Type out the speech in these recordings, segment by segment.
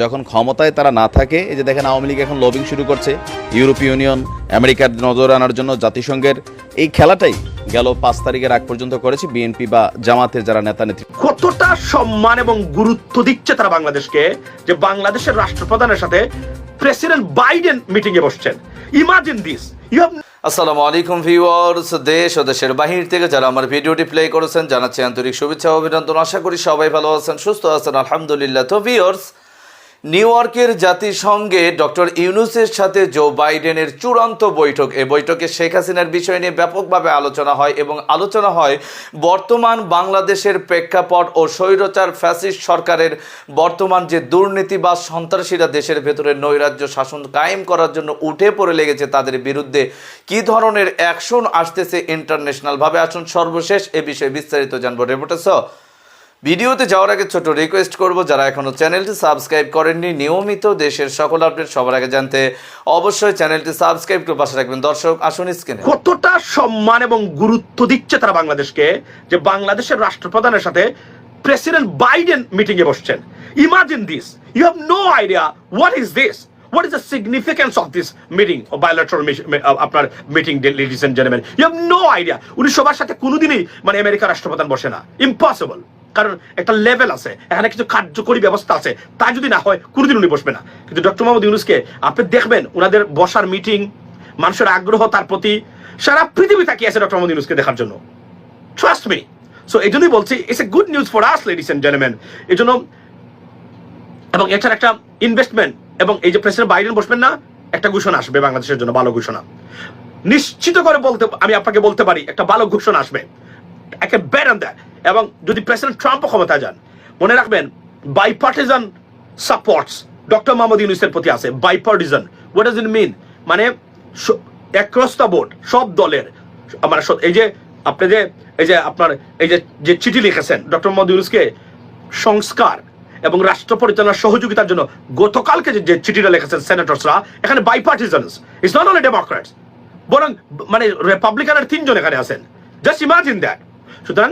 যখন ক্ষমতায় তারা না থাকে এই যে দেখেন আওয়ামী লীগ এখন লবিং শুরু করছে ইউরোপীয় ইউনিয়ন আমেরিকার নজর আনার জন্য জাতিসংঘের এই খেলাটাই গেল পাঁচ তারিখের আগ পর্যন্ত করেছে বিএনপি বা জামাতের যারা নেতা নেত্রী। কতটা সম্মান এবং গুরুত্ব দিচ্ছে তারা বাংলাদেশকে যে বাংলাদেশের রাষ্ট্রপ্রধানের সাথে প্রেসিডেন্ট বাইডেন মিটিং এ বসছেন। ইমাজিন দিস ইউ হ্যাভ আসসালামু আলাইকুম ভিউয়ার্স দেশ ও দেশের বাহির থেকে যারা আমার ভিডিওটি প্লে করেছেন জানাচ্ছি আন্তরিক শুভেচ্ছা ও অভিনন্দন। আশা করি সবাই ভালো আছেন সুস্থ আছেন আলহামদুলিল্লাহ। তো ভিউয়ার্স নিউ ইয়র্কের জাতিসংঘে ডক্টর ইউনুসের সাথে জো বাইডেনের চূড়ান্ত বৈঠক। এই বৈঠকে শেখ হাসিনার বিষয় নিয়ে ব্যাপকভাবে আলোচনা হয় এবং আলোচনা হয় বর্তমান বাংলাদেশের প্রেক্ষাপট ও স্বৈরচার ফ্যাসিস্ট সরকারের বর্তমান যে দুর্নীতি বা সন্ত্রাসীরা দেশের ভেতরে নৈরাজ্য শাসন কায়েম করার জন্য উঠে পড়ে লেগেছে তাদের বিরুদ্ধে কি ধরনের অ্যাকশন আসতেছে ইন্টারন্যাশনালভাবে আসুন সর্বশেষ এ বিষয়ে বিস্তারিত জানব। রিপোর্টার ভিডিওতে যাওয়ার আগে ছোট রিকোয়েস্ট করব, যারা এখনও চ্যানেলটি সাবস্ক্রাইব করেননি, নিয়মিত দেশের সকল আপডেট সবার আগে জানতে অবশ্যই চ্যানেলটি সাবস্ক্রাইব করে পাশে রাখবেন দর্শক, আসুন স্ক্রিনে কতটা সম্মান এবং গুরুত্ব দিচ্ছে তারা বাংলাদেশকে, যে বাংলাদেশের রাষ্ট্রপ্রধানের সাথে প্রেসিডেন্ট বাইডেন মিটিং এ বসছেন। Imagine this you have no idea what is this what is the significance of this meeting bilateral আপনার meeting ladies and gentleman you have no idea উনি সবার সাথে কোনোদিনই মানে আমেরিকার রাষ্ট্রপ্রধান বসে না। ইম্পসিবল কারণ একটা লেভেল আছে, এখানে কিছু কার্যকরী ব্যবস্থা আছে, তা যদি না হয়, কোনোদিন উনি বসবে না। কিন্তু ডক্টর মোহাম্মদ ইউনুসকে আপনি দেখবেন ওনাদের বসার মিটিং মানুষের আগ্রহ তার প্রতি, সারা পৃথিবী তাকিয়ে আছে ডক্টর মোহাম্মদ ইউনুসকে দেখার জন্য। ট্রাস্ট মি সো এই জন্যই বলছি it's a good news for us ladies and gentleman এই জন্য, এবং এছাড়া একটা ইনভেস্টমেন্ট এবং এই যে প্রেসিডেন্ট বাইডেন বসবেন না, একটা ঘোষণা আসবে বাংলাদেশের জন্য, ভালো ঘোষণা। নিশ্চিত করে বলতে, আমি আপনাকে বলতে পারি, একটা ভালো ঘোষণা আসবে। একে বেটার দ্যাট এবং যদি প্রেসিডেন্ট ট্রাম্পও ক্ষমতা যান, মনে রাখবেন বাইপার্টিজান সাপোর্টস ডক্টর মোহাম্মদ ইউনুসের প্রতি আছে বাইপার্টিজান হোয়াট ডাজ ইট মিন মানে অ্যাক্রস দ্য বোর্ড সব দলের মানে এই যে আপনি যে এই যে আপনার, এই যে চিঠি লিখেছেন, ডক্টর মোহাম্মদ ইউনুসকে সংস্কার এবং রাষ্ট্র পরিচালনার সহযোগিতার জন্য গতকালকে যে- যে চিঠিটা লিখেছেন সেনেটরসরা এখানে bipartisans it's not only democrats বরং মানে রিপাবলিকানের তিনজন এখানে আছেন। জাস্ট ইমাজিন দ্যাট সুতরাং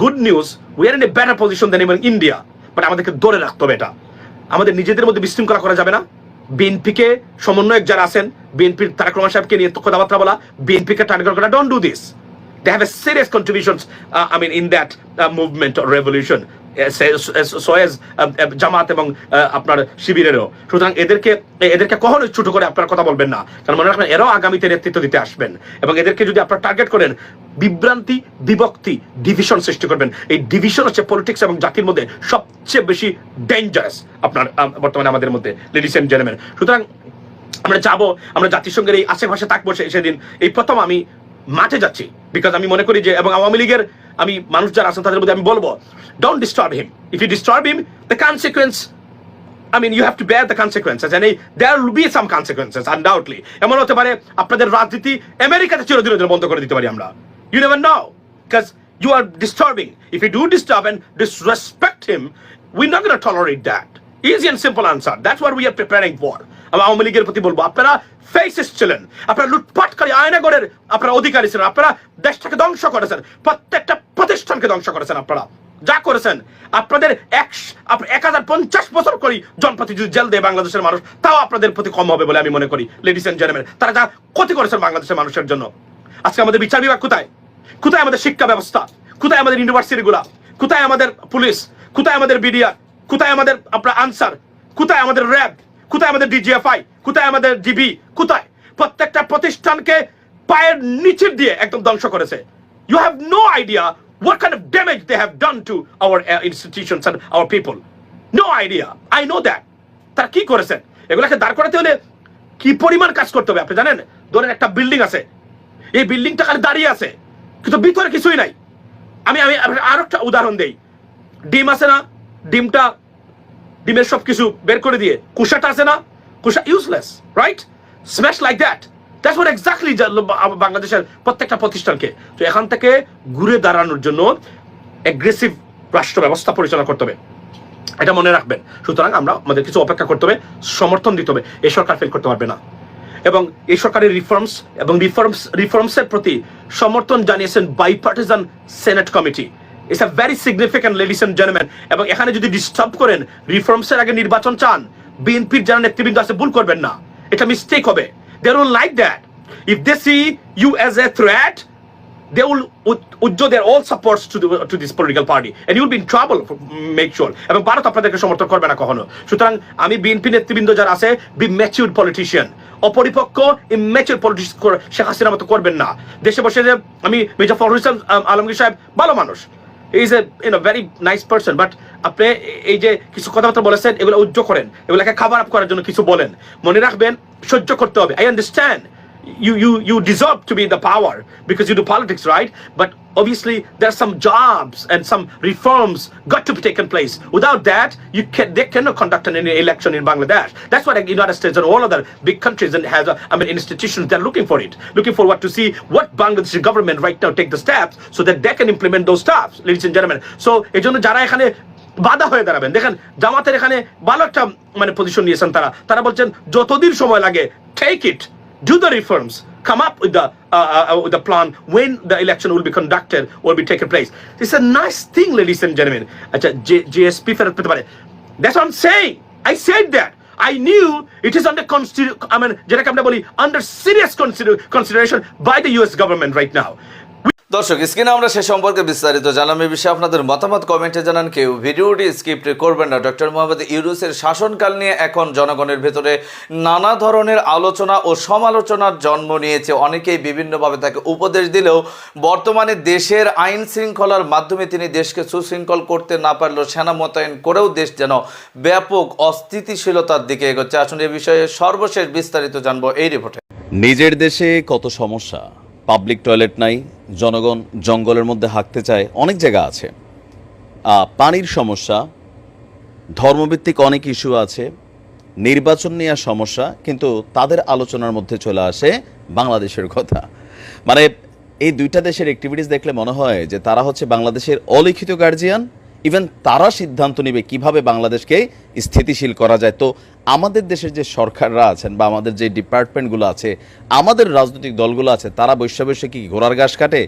good news we are in a better position then even India but আমাদেরকে ধরে রাখতে হবে এটা। আমাদের নিজেদের মধ্যে বিশৃঙ্খলা করা যাবে না। বিএনপিকে সমন্বয়ক যারা আছেন বিএনপির তারেক রহমান সাহেবকে নিয়ে কথাবার্তা বলা বিএনপিকে টার্গেট করা don't do this they have a serious contributions uh, i mean in that uh, revolution so as Jamaat এবং আপনার শিবিরেরও। সুতরাং এদেরকে এদেরকে কখনোই ছোট করে আপনার কথা বলবেন না। কারণ মনে রাখবেন, এরাও আগামীতে নেতৃত্ব দিতে আসবেন। এবং এদেরকে যদি আপনার টার্গেট করেন, বিভ্রান্তি, বিভক্তি, ডিভিশন সৃষ্টি করবেন। এই ডিভিশন হচ্ছে পলিটিক্স এবং জাতির মধ্যে সবচেয়ে বেশি ডেঞ্জারাস আপনার বর্তমানে আমাদের মধ্যে লেডিস এন্ড জেন্টলম্যান সুতরাং আমরা যাব, আমরা জাতিসংঘের এই আশেপাশে থাকব সেদিন। এই প্রথম আমি মাঠে যাচ্ছি বিকজ আমি মনে করি যে, এবং আওয়ামী লীগের আমি মানুষ যারা আছেন তাদের মধ্যে আমি বলব don't disturb him if you disturb him the consequence mean, you have to bear the consequences, and eh, there will be some consequences, undoubtedly. এমন হতে পারে আপনাদের রাজনীতি আমেরিকাতে চিরদিনের জন্য বন্ধ করে দিতে পারি আমরা। You never now because you are disturbing if you do disturb and him we're not going to tolerate that. Easy and simple answer. That's what we are preparing for. আমি আওয়ামী লীগের প্রতি বলব আপনারা ফেসিস ছিলেন। আপনারা লুটপাটকারী আয়নাগরের আপনারা অধিকারী ছিলেন। আপনারা দেশটাকে ধ্বংস করেছেন। প্রত্যেকটা প্রতিষ্ঠানকে ধ্বংস করেছেন আপনারা। যা করেছেন, আপনাদের এক হাজার পঞ্চাশ বছর করি জনপ্রতি যদি জেল দেয় বাংলাদেশের মানুষ, তাও আপনাদের প্রতি কম হবে বলে আমি মনে করি লেডিস এন্ড জেন্টলম্যান তারা যা ক্ষতি করেছেন বাংলাদেশের মানুষের জন্য। আজকে আমাদের বিচার বিভাগ কোথায়? কোথায় আমাদের শিক্ষা ব্যবস্থা? কোথায় আমাদের ইউনিভার্সিটি গুলা কোথায় আমাদের পুলিশ? কোথায় আমাদের বিডিআর? কোথায় আমাদের আপনার আনসার? কোথায় আমাদের র্যাব? কোথায় আমাদের ডিজিএফআই? কোথায় আমাদের জিবি? কোথায়? প্রত্যেকটা প্রতিষ্ঠানকে পায়ের নিচের দিয়ে একদম ধ্বংস করেছে। You have no idea what kind of damage they have done to our uh, institutions and our people. No idea. I know that. তারা কি করেছেন? এগুলাকে দাঁড় করাতে হলে কি পরিমাণ কাজ করতে হবে? আপনি জানেন ধরেন একটা বিল্ডিং আছে। এই বিল্ডিংটা খালি দাঁড়িয়ে আছে। কিন্তু ভিতরে কিছুই নাই। আমি আমি আরও একটা উদাহরণ দেই। ডিম আছে না? ডিমটা ডিমের সব কিছু বের করে দিয়ে কুশাটা আছে না? কুশা useless right smash like that that's what exactly বাংলাদেশের প্রত্যেকটা প্রতিষ্ঠানকে। তো এখান থেকে ঘুরে দাঁড়ানোর জন্য অ্যাগ্রেসিভ রাষ্ট্র ব্যবস্থা পরিচালনা করতে হবে। এটা মনে রাখবেন। সুতরাং আমরা আমাদের কিছু অপেক্ষা করতে হবে, সমর্থন দিতে হবে। এই সরকার ফেল করতে পারবে না। এবং এই সরকারের রিফর্মস এবং রিফর্মস রিফর্মসের প্রতি সমর্থন জানিয়েছেন bipartisan senate committee it's a very significant ladies and gentleman এবং এখানে যদি ডিস্টার্ব করেন রিফর্মসের আগে নির্বাচন চান, বিএনপির যারা নেতৃবৃন্দ আছে, ভুল করবেন না। এটা মিস্টেক হবে। They don't like that if they see you as a threat they will withdraw their all supports to the, to this political party. And you will be in এবং ভারত আপনাদেরকে সমর্থন করবে না কখনো। সুতরাং আমি বিএনপি নেতৃবৃন্দ যারা আছে বি ম্যাচিউর পলিটিশিয়ান অপরিপক্ক ইম্যাচিউর পলিটিক্স শেখ হাসিনার মতো করবেন না। দেশে বসে যে আমি মির্জা ফখরুল ইসলাম আলমগীর সাহেব ভালো মানুষ। Is a in very nice person but আপনি এই যে কিছু কথাবার্তা বলেছেন, এগুলো উজ্জ্ব করেন। এগুলোকে খাবার আপ করার জন্য কিছু বলেন। মনে রাখবেন সহ্য করতে হবে I understand you you you deserve to be in the power because you do politics right but obviously there are some jobs and some reforms got to be taken place without that you can they cannot conduct an any election in bangladesh that's why the united states and all other big countries and has a, i mean institutions they're looking for it looking for what to see what bangladesh government right now take the steps so that they can implement those steps ladies and gentlemen so এই জন্য যারা এখানে বাধা হয়ে দাঁড়াবেন দেখেন জামাতের এখানে ভালো একটা মানে পজিশন নিয়েছেন তারা তারা বলছেন যতদিন সময় লাগে take it do the reforms come up with the uh, uh, with the plan when the election will be conducted or be taken place it's a nice thing ladies and gentlemen আচ্ছা gsp ফেরত পেতে পারে that's what i'm saying i said that I knew it is under consider I mean যেটাকে আমরা বলি under serious consider consideration by the US government right now দর্শক, স্ক্রিনে আমরা সে সম্পর্কে বিস্তারিত জানলাম এই বিষয়ে আপনাদের মতামত কমেন্টে জানান। কেউ ভিডিওটি স্ক্রিপ্ট করবেন না। ডক্টর মোহাম্মদ ইউরুসের শাসনকাল নিয়ে এখন জনগণের ভেতরে নানা ধরনের আলোচনা ও সমালোচনার জন্ম নিয়েছে। অনেকেই বিভিন্নভাবে তাকে উপদেশ দিলেও বর্তমানে দেশের আইন শৃঙ্খলার মাধ্যমে তিনি দেশকে সুশৃঙ্খল করতে না পারলেও সেনা মোতায়েন করেও দেশ যেন ব্যাপক অস্থিতিশীলতার দিকে এগোচ্ছে। আসুন, এ বিষয়ে সর্বশেষ বিস্তারিত জানব এই রিপোর্টে। নিজের দেশে কত সমস্যা? পাবলিক টয়লেট নাই জনগণ জঙ্গলের মধ্যে হাঁকতে চায়, অনেক জায়গা আছে। পানির সমস্যা, ধর্মভিত্তিক অনেক ইস্যু আছে, নির্বাচন নিয়ে সমস্যা, কিন্তু তাদের আলোচনার মধ্যে চলে আসে বাংলাদেশের কথা। মানে এই দুইটা দেশের অ্যাক্টিভিটিস দেখলে মনে হয় যে তারা হচ্ছে বাংলাদেশের অলিখিত গার্জিয়ান ইভেন তারা সিদ্ধান্ত নেবে কীভাবে বাংলাদেশকে স্থিতিশীল করা যায়। তো আমাদের দেশের যে সরকাররা আছেন বা আমাদের যে ডিপার্টমেন্টগুলো আছে, আমাদের রাজনৈতিক দলগুলো আছে, তারা বৈশ্য কি ঘোড়ার ঘাস কাটে?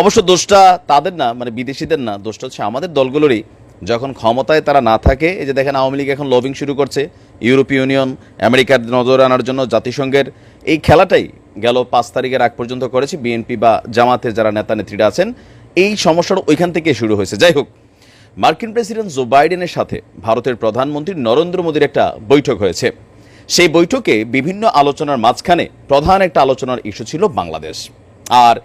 অবশ্য দোষটা তাদের না মানে বিদেশিদের না, দোষটা হচ্ছে আমাদের দলগুলোরই। যখন ক্ষমতায় তারা না থাকে, এই যে দেখেন আওয়ামী লীগ এখন লবিং শুরু করছে ইউরোপীয় ইউনিয়ন আমেরিকার নজর আনার জন্য জাতিসংঘের। এই খেলাটাই গেল পাঁচ তারিখের আগ পর্যন্ত করেছে বিএনপি বা জামাতের যারা নেতা নেত্রীরা আছেন, এই সমস্যাটা ওইখান থেকে শুরু হয়েছে। যাই হোক মার্কিন প্রেসিডেন্ট জো বাইডেনের সাথে ভারতের প্রধানমন্ত্রী নরেন্দ্র মোদীর একটা বৈঠক হয়েছে। সেই বৈঠকে বিভিন্ন আলোচনার মাঝখানে প্রধান একটা আলোচনার ইস্যু ছিল বাংলাদেশ। আর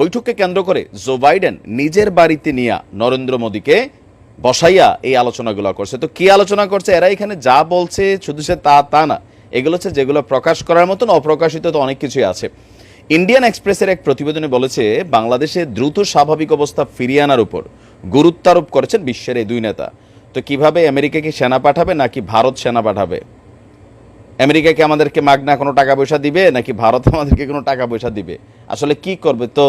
বৈঠককে কেন্দ্র করে জো বাইডেন নিজের বাড়িতে নিয়ে নরেন্দ্র মোদীকে বসাইয়া এই আলোচনাগুলো করছে। তো কি আলোচনা করছে? এরা এখানে যা বলছে, শুধু সে তা তা না। এগুলো হচ্ছে যেগুলো প্রকাশ করার মতন অপ্রকাশিত তো অনেক কিছুই আছে। ইন্ডিয়ান এক্সপ্রেসের এক প্রতিবেদনে বলেছে, বাংলাদেশে দ্রুত স্বাভাবিক অবস্থা ফিরিয়ে আনার উপর গুরুত্বারোপ করেছেন বিশ্বের এই দুই নেতা। তো কীভাবে আমেরিকা কি সেনা পাঠাবে নাকি ভারত সেনা পাঠাবে? আমেরিকাকে আমাদেরকে মাগনা কোনো টাকা পয়সা দিবে নাকি ভারত আমাদেরকে কোনো টাকা পয়সা দিবে? আসলে কি করবে? তো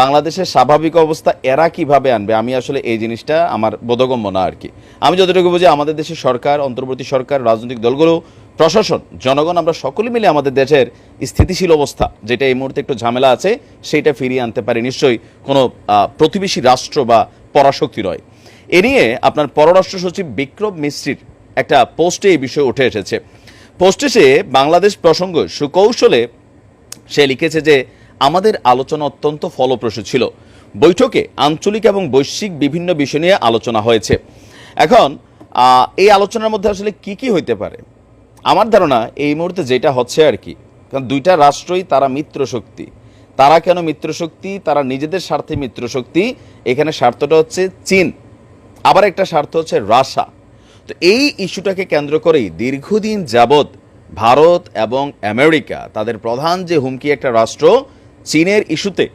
বাংলাদেশের স্বাভাবিক অবস্থা, এরা কীভাবে আনবে? আমি আসলে এই জিনিসটা আমার বোধগম্য না আর কি। আমি যতটুকু বুঝি আমাদের দেশের সরকার, অন্তর্বর্তী সরকার, রাজনৈতিক দলগুলো, প্রশাসন, জনগণ, আমরা সকলে মিলে আমাদের দেশের স্থিতিশীল অবস্থা, যেটা এই মুহূর্তে একটু ঝামেলা আছে, সেইটা ফিরিয়ে আনতে পারে নিশ্চয়ই কোনো প্রতিবেশী রাষ্ট্র বা পরাশক্তি নয়। এ নিয়ে আপনার পররাষ্ট্র সচিব বিক্রম মিশ্রির একটা পোস্টে এই বিষয়ে উঠে এসেছে। পোস্টে সে বাংলাদেশ প্রসঙ্গ সুকৌশলে সে লিখেছে যে, আমাদের আলোচনা অত্যন্ত ফলপ্রসূ ছিল। বৈঠকে আঞ্চলিক এবং বৈশ্বিক বিভিন্ন বিষয় নিয়ে আলোচনা হয়েছে। এখন এই আলোচনার মধ্যে আসলে কি কি হইতে পারে? আমার ধারণা এই মুহূর্তে যেটা হচ্ছে আর কি, কারণ দুইটা রাষ্ট্রই তারা মিত্র শক্তি তারা কেন মিত্রশক্তি? তারা নিজেদের স্বার্থে মিত্রশক্তি। এখানে স্বার্থটা হচ্ছে চীন। আবার একটা স্বার্থ হচ্ছে রাশা। তো এই ইস্যুটাকে কেন্দ্র করেই দীর্ঘদিন যাবৎ ভারত এবং আমেরিকা, তাদের প্রধান যে হুমকি একটা রাষ্ট্র, চীনের ইস্যুতে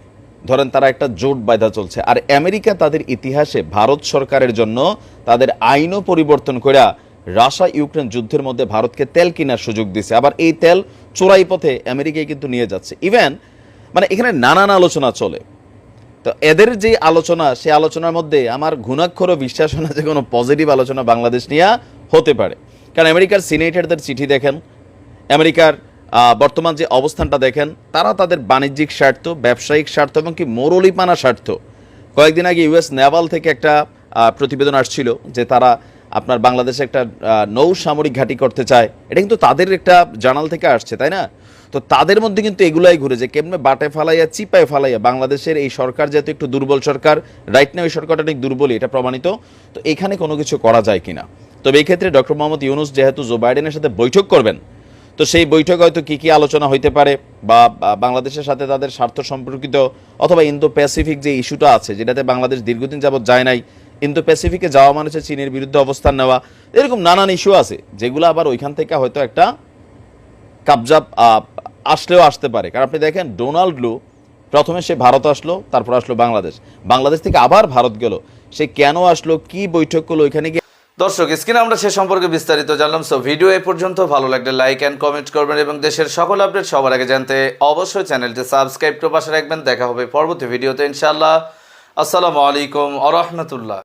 ধরেন তারা একটা জোট বাঁধা চলছে। আর আমেরিকা তাদের ইতিহাসে ভারত সরকারের জন্য তাদের আইনও পরিবর্তন করে রাশা ইউক্রেন যুদ্ধের মধ্যে ভারতকে তেল কেনার সুযোগ দিছে। আবার এই তেল চোরাই পথে আমেরিকায় কিন্তু নিয়ে যাচ্ছে। ইভেন মানে এখানে নানান আলোচনা চলে। তো এদের যে আলোচনা সেই আলোচনার মধ্যে আমার ঘুণাক্ষরও বিশ্বাস না যে কোনো পজিটিভ আলোচনা বাংলাদেশ নিয়ে হতে পারে। কারণ আমেরিকার সিনেটারদের চিঠি দেখেন, আমেরিকার বর্তমান যে অবস্থানটা দেখেন, তারা তাদের বাণিজ্যিক স্বার্থ, ব্যবসায়িক স্বার্থ এবং কি মোরলিপানা স্বার্থ। কয়েকদিন আগে ইউএস নেভাল থেকে একটা প্রতিবেদন আসছিল যে তারা আপনার বাংলাদেশে একটা নৌ সামরিক ঘাঁটি করতে চায়। এটা কিন্তু তাদের একটা জানাল থেকে আসছে, তাই না? তো তাদের মধ্যে কিন্তু এগুলাই ঘুরে যে কেমনে বাটে ফালাইয়া, চিপায় ফালাইয়া বাংলাদেশের এই সরকার যেহেতু একটু দুর্বল সরকার রাইট না ওই সরকারটা অনেক দুর্বলই, এটা প্রমাণিত। তো এখানে কোনো কিছু করা যায় কিনা? তবে এই ক্ষেত্রে ডক্টর মোহাম্মদ ইউনুস যেহেতু জো বাইডেনের সাথে বৈঠক করবেন, তো সেই বৈঠকে হয়তো কী কী আলোচনা হইতে পারে বা বাংলাদেশের সাথে তাদের স্বার্থ সম্পর্কিত অথবা ইন্দো প্যাসিফিক যে ইস্যুটা আছে, যেটাতে বাংলাদেশ দীর্ঘদিন যাবৎ যায় নাই ইন্দো প্যাসিফিকে যাওয়া মানে হচ্ছে চীনের বিরুদ্ধে অবস্থান নেওয়া, এরকম নানান ইস্যু আছে, যেগুলো আবার ওইখান থেকে হয়তো একটা কাবজাব আসলেও আসতে পারে। কারণ আপনি দেখেন, ডোনাল্ড লু প্রথমে সে ভারত আসলো, তারপর আসলো বাংলাদেশ। বাংলাদেশ থেকে আবার ভারত গেল। সে কেন আসলো, কি বৈঠক করল, ওইখানে গিয়ে দর্শক, স্ক্রিনে আমরা সে সম্পর্কে বিস্তারিত জানলাম। সো ভিডিও এ পর্যন্ত ভালো লাগলে লাইক অ্যান্ড কমেন্ট করবেন এবং দেশের সকল আপডেট সবার আগে জানতে অবশ্যই চ্যানেলটি সাবস্ক্রাইব করে পাশে রাখবেন। দেখা হবে পরবর্তী ভিডিওতে, ইনশাআল্লাহ। আসসালামু আলাইকুম আ রহমতুল্লাহ।